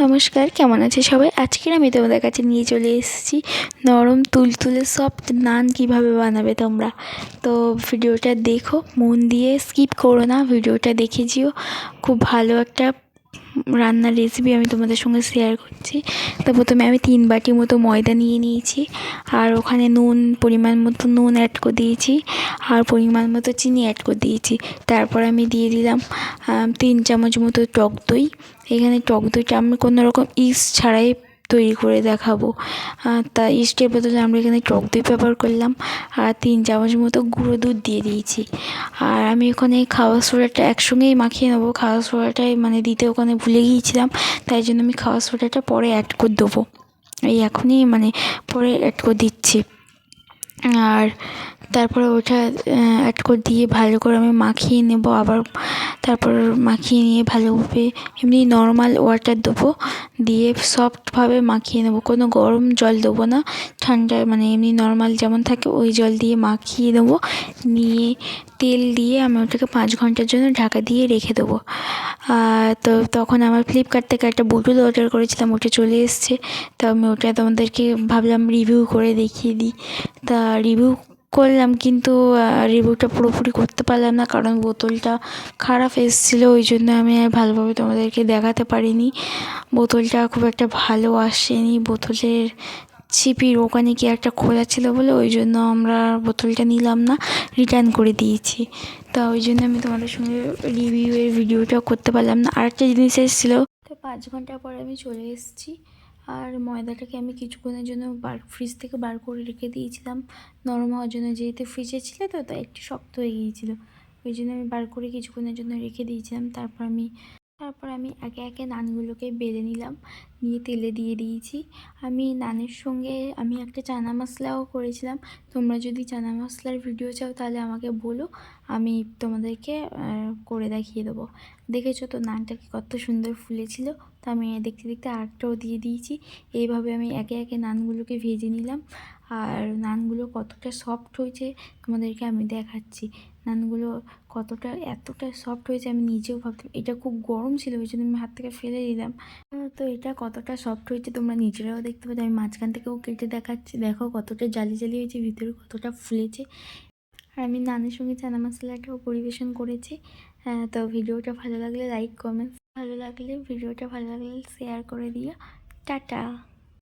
নমস্কার, কেমন আছে সবাই? আজকের আমি তোমাদের কাছে নিয়ে চলে এসেছি নরম তুলতুলে সফট নান কীভাবে বানাবে তোমরা। তো ভিডিওটা দেখো, মন দিয়ে স্কিপ করো না, ভিডিওটা দেখে যেও। খুব ভালো একটা রান্নার রেসিপি আমি তোমাদের সঙ্গে শেয়ার করছি। তো প্রথমে আমি তিন বাটি মতো ময়দা নিয়ে নিয়েছি, আর ওখানে নুন, পরিমাণ মতো নুন অ্যাড করে দিয়েছি, আর পরিমাণ মতো চিনি অ্যাড করে দিয়েছি। তারপর আমি দিয়ে দিলাম তিন চামচ মতো টক দই। এখানে টক দইটা আমি কোনো রকম ইস্ট ছাড়াই তৈরি করে দেখাবো। তা ইস্টের বদলে আমরা এখানে টক দই ব্যবহার করলাম। আর তিন চামচ মতো গুঁড়ো দুধ দিয়ে দিয়েছি। আর আমি ওখানে খাওয়া সোডাটা একসঙ্গেই মাখিয়ে নেব। খাওয়া সোডাটাই মানে দিতে ওখানে ভুলে গিয়েছিলাম। তাই জন্য আমি খাওয়া সোডাটা পরে অ্যাড করে দেবো। এই এখনই মানে পরে অ্যাড করে দিচ্ছি। আর তারপরে ওটা অ্যাড করে দিয়ে ভালো করে আমি মাখিয়ে নেব আবার। তারপর মাখিয়ে নিয়ে ভালোভাবে এমনি নর্মাল ওয়াটার দেবো, দিয়ে সফটভাবে মাখিয়ে নেব। কোনো গরম জল দেবো না, ঠান্ডা মানে এমনি নর্মাল যেমন থাকে ওই জল দিয়ে মাখিয়ে দেবো নিয়ে তেল দিয়ে আমি ওটাকে পাঁচ ঘণ্টার জন্য ঢাকা দিয়ে রেখে দেবো। তো তখন আমার ফ্লিপকার্ট থেকে একটা বোটল অর্ডার করেছিলাম, ওটা চলে এসছে। তো আমি ওটা তোমাদেরকে ভাবলাম রিভিউ করে দেখিয়ে দিই। তা রিভিউ করলাম কিন্তু রিভিউটা পুরোপুরি করতে পারলাম না কারণ বোতলটা খারাপ এসেছিল, ওই জন্য আমি আর ভালোভাবে তোমাদেরকে দেখাতে পারিনি। বোতলটা খুব একটা ভালো আসেনি, বোতলের ছিপির ওখানে কি একটা খোলা ছিল বলে ওই জন্য আমরা বোতলটা নিলাম না রিটার্ন করে দিয়েছি। তা ওই জন্য আমি তোমাদের সঙ্গে রিভিউয়ের ভিডিওটা করতে পারলাম না। আরেকটা জিনিস এসেছিল, তো পাঁচ ঘণ্টা পরে আমি চলে এসেছি। আর ময়দাটাকে আমি কিছুক্ষণের জন্য বার ফ্রিজ থেকে বার করে রেখে দিয়েছিলাম। নরম হওয়ার জন্য যেহেতু ফ্রিজে ছিল তো, তাই একটু শক্ত হয়ে গিয়েছিল। ওই জন্য আমি বার করে কিছুক্ষণের জন্য রেখে দিয়েছিলাম। তারপর আমি তারপর আমি একে একে নানগুলোকে বেড়ে নিলাম, নিয়ে তেলে দিয়ে দিয়েছি। আমি নানের সঙ্গে আমি একটা চানা মশলাও করেছিলাম। তোমরা যদি চানা মশলার ভিডিও চাও তাহলে আমাকে বলো, আমি তোমাদেরকে করে দেখিয়ে দেবো। দেখেছ তো নানটাকে কত সুন্দর ফুলেছিল? তো আমি দেখতে দেখতে আরেকটাও দিয়ে দিয়েছি। এইভাবে আমি একে একে নানগুলোকে ভেজে নিলাম। আর নানগুলো কতটা সফট হয়েছে তোমাদেরকে আমি দেখাচ্ছি। নানগুলো কতটা, এতটা সফট হয়েছে আমি নিজেও ভাবতে এটা খুব গরম ছিল, ওই জন্য আমি হাত থেকে ফেলে দিলাম। তো এটা কতটা সফট হয়েছে তোমরা নিজেরাও দেখতে পাচ্ছ আমি মাঝখান থেকেও কেটে দেখাচ্ছি। দেখো কতটা জালি জালি হয়েছে, ভিতরে কতটা ফুলেছে। আর আমি নানের সঙ্গে চানা মশলাটাও পরিবেশন করেছি। হ্যাঁ তো ভিডিওটা ভালো লাগলে লাইক কমেন্টস ভালো লাগলে ভিডিওটা ভালো লাগলে শেয়ার করে দিও। টাটা।